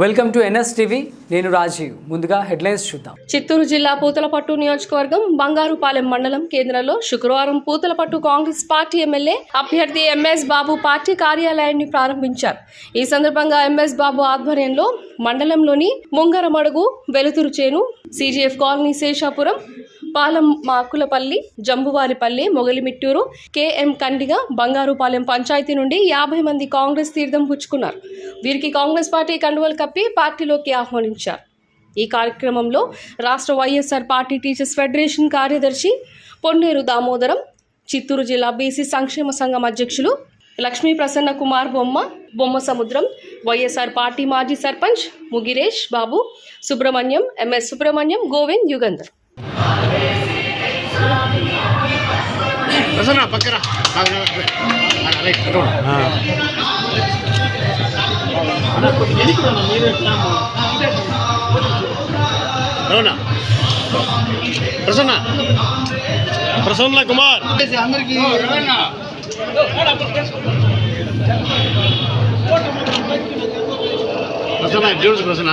Welcome to NS TV. నేను రాజీవ్. ముందుగా headlines చూద్దాం. చిత్తూరు జిల్లా పూతలపట్టు నియోజకవర్గం బంగారుపాలెం మండలం కేంద్రంలో శుక్రవారం పూతలపట్టు కాంగ్రెస్ పార్టీ ఎమ్మెల్యే అభ్యర్థి ఎంఎస్ బాబు పార్టీ కార్యాలయాన్ని ప్రారంభించారు. ఈ సందర్భంగా ఎంఎస్ బాబు ఆధ్వర్యంలో మండలంలోని ముంగరమడుగు వెలుతురు చేను CGF colony Seshapuram Palem Makulapalli Jambuvaripalli Mogalimitturu KM Kandiga Bangarupalem panchayat నుండి యాభై మంది కాంగ్రెస్ తీర్థం పుచ్చుకున్నారు. వీరికి కాంగ్రెస్ పార్టీ కండువలు కప్పి పార్టీలోకి ఆహ్వానించారు. ఈ కార్యక్రమంలో రాష్ట్ర వైఎస్ఆర్ పార్టీ టీచర్స్ ఫెడరేషన్ కార్యదర్శి పొన్నేరు దామోదరం చిత్తూరు జిల్లా బీసీ సంక్షేమ సంఘం అధ్యక్షులు లక్ష్మీ ప్రసన్న కుమార్ బొమ్మ బొమ్మ సముద్రం వైఎస్ఆర్ పార్టీ మాజీ సర్పంచ్ ముగిరేష్ బాబు సుబ్రహ్మణ్యం ఎంఎస్ సుబ్రహ్మణ్యం గోవింద్ యుగంధర్. ప్రసన్న పక్కన అవునా ప్రసన్న ప్రసన్న కుమార్ అందరికి ప్రసన్న చూడు ప్రసన్న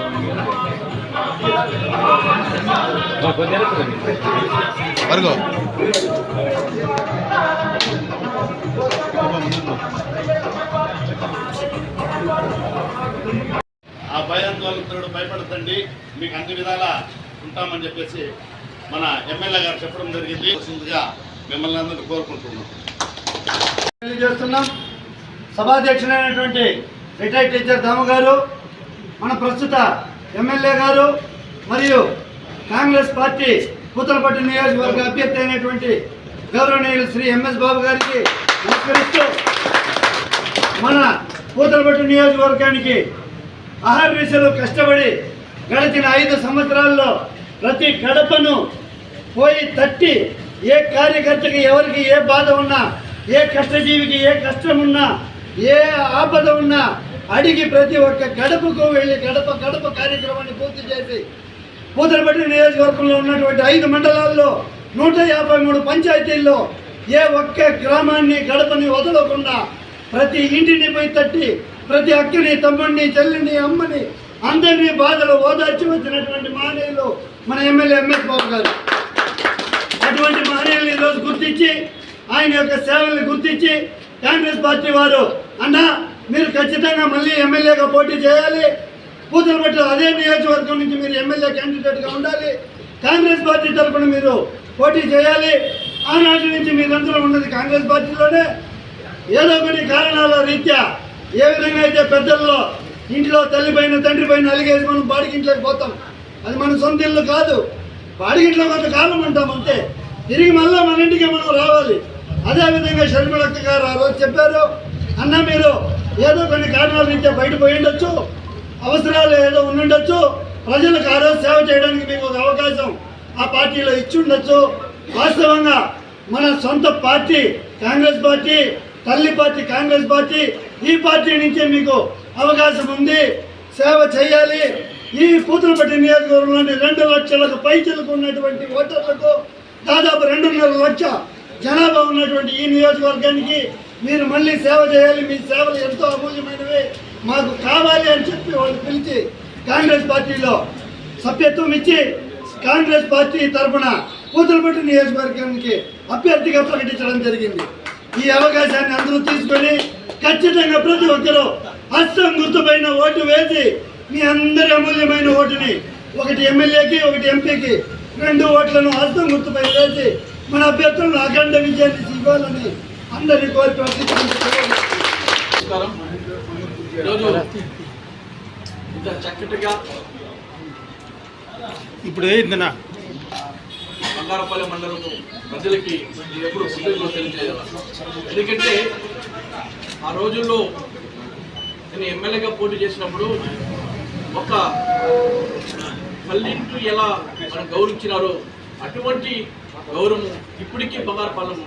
వర్గో ఆ భయాందోళనతో భయపడతండి మీకు అన్ని విధాలా ఉంటామని చెప్పేసి మన ఎమ్మెల్యే గారు చెప్పడం జరిగింది. మిమ్మల్ని అందరినీ కోరుకుంటున్నాం. తెలియజేస్తున్నాం. సభాధ్యక్షులైనటువంటి రిటైర్డ్ టీచర్ దాము గారు మన ప్రస్తుత ఎమ్మెల్యే గారు మరియు కాంగ్రెస్ పార్టీ పూతలపట్టు నియోజకవర్గ అభ్యర్థి అయినటువంటి గౌరవనీయులు శ్రీ ఎంఎస్ బాబు గారికి నమస్కరిస్తూ మన పూతలపట్టు నియోజకవర్గానికి అహర్నిశలు కష్టపడి గడిచిన ఐదు సంవత్సరాల్లో ప్రతి గడపను పోయి తట్టి ఏ కార్యకర్తకి ఎవరికి ఏ బాధ ఉన్నా ఏ కష్టజీవికి ఏ కష్టం ఉన్నా ఏ ఆపద ఉన్నా అడిగి ప్రతి ఒక్క గడపకు వెళ్ళి గడప గడప కార్యక్రమాన్ని పూర్తి చేసి పూతలపట్టి నియోజకవర్గంలో ఉన్నటువంటి ఐదు మండలాల్లో నూట యాభై మూడు పంచాయతీల్లో ఏ ఒక్క గ్రామాన్ని గడపని వదలకుండా ప్రతి ఇంటిని పోయి తట్టి ప్రతి అక్కని తమ్ముడిని చెల్లిని అమ్మని అందరినీ బాధలు ఓదార్చి వచ్చినటువంటి మహనీయులు మన ఎమ్మెల్యే ఎంఎస్ బాబు గారు. అటువంటి మహనీయుల్ని ఈరోజు గుర్తించి ఆయన యొక్క సేవల్ని గుర్తించి కాంగ్రెస్ పార్టీ వారు అన్న మీరు ఖచ్చితంగా మళ్ళీ ఎమ్మెల్యేగా పోటీ చేయాలి పూతలపట్టు అదే నియోజకవర్గం నుంచి మీరు ఎమ్మెల్యే క్యాండిడేట్గా ఉండాలి. కాంగ్రెస్ పార్టీ తరఫున మీరు పోటీ చేయాలి. ఆనాటి నుంచి మీరందరూ ఉన్నది కాంగ్రెస్ పార్టీలోనే. ఏదో కొన్ని కారణాల రీత్యా ఏ విధంగా అయితే పెద్దల్లో ఇంట్లో తల్లి పైన తండ్రి పైన అలిగేసి మనం బాడిగింట్లోకి పోతాం. అది మన సొంత ఇల్లు కాదు. బాడిగింట్లో కొంత కాలం ఉంటాం అంతే. తిరిగి మళ్ళీ మన ఇంటికి మనం రావాలి. అదేవిధంగా షర్మిలక్క గారు ఆ రోజు చెప్పారు అన్న మీరు ఏదో కొన్ని కారణాల రీత్యా బయటపోయి ఉండొచ్చు. అవసరాలు ఏదో ఉండుండొచ్చు ప్రజలకు ఆ రోజు సేవ చేయడానికి మీకు ఒక అవకాశం ఆ పార్టీలో ఇచ్చి ఉండొచ్చు వాస్తవంగా మన సొంత పార్టీ కాంగ్రెస్ పార్టీ తల్లి పార్టీ కాంగ్రెస్ పార్టీ ఈ పార్టీ నుంచే మీకు అవకాశం ఉంది. సేవ చేయాలి. ఈ పూతలపట్టి నియోజకవర్గంలోని రెండు లక్షలకు పైచలకు ఉన్నటువంటి ఓటర్లకు దాదాపు రెండున్నర లక్ష జనాభా ఉన్నటువంటి ఈ నియోజకవర్గానికి మీరు మళ్ళీ సేవ చేయాలి. మీ సేవలు ఎంతో అమూల్యమైనవి. మాకు కావాలి అని చెప్పి వాళ్ళు పిలిచి కాంగ్రెస్ పార్టీలో సభ్యత్వం ఇచ్చి కాంగ్రెస్ పార్టీ తరఫున కూతురుపట్టి నియోజకవర్గానికి అభ్యర్థిగా ప్రకటించడం జరిగింది. ఈ అవకాశాన్ని అందరూ తీసుకొని ఖచ్చితంగా ప్రతి ఒక్కరూ హస్తం గుర్తుపైన ఓటు వేసి మీ అందరి అమూల్యమైన ఓటుని ఒకటి ఎమ్మెల్యేకి ఒకటి ఎంపీకి రెండు ఓట్లను హస్తం గుర్తుపై వేసి మన అభ్యర్థులను అఖండ విజయాన్ని ఇవ్వాలని అందరినీ కోరి ప్రార్థించారు ఈరోజు ఇంత చక్కటిగా ఇప్పుడు ఏంటన్నా బంగారపల్లి మండలం ప్రజలకి ఎప్పుడు ముందుకు తెలియజేయాలి? ఎందుకంటే ఆ రోజుల్లో నేను ఎమ్మెల్యేగా పోటీ చేసినప్పుడు ఒక తల్లింటూ ఎలా మనం గౌరవించినారో అటువంటి గౌరవం ఇప్పటికీ బంగారుపాలెం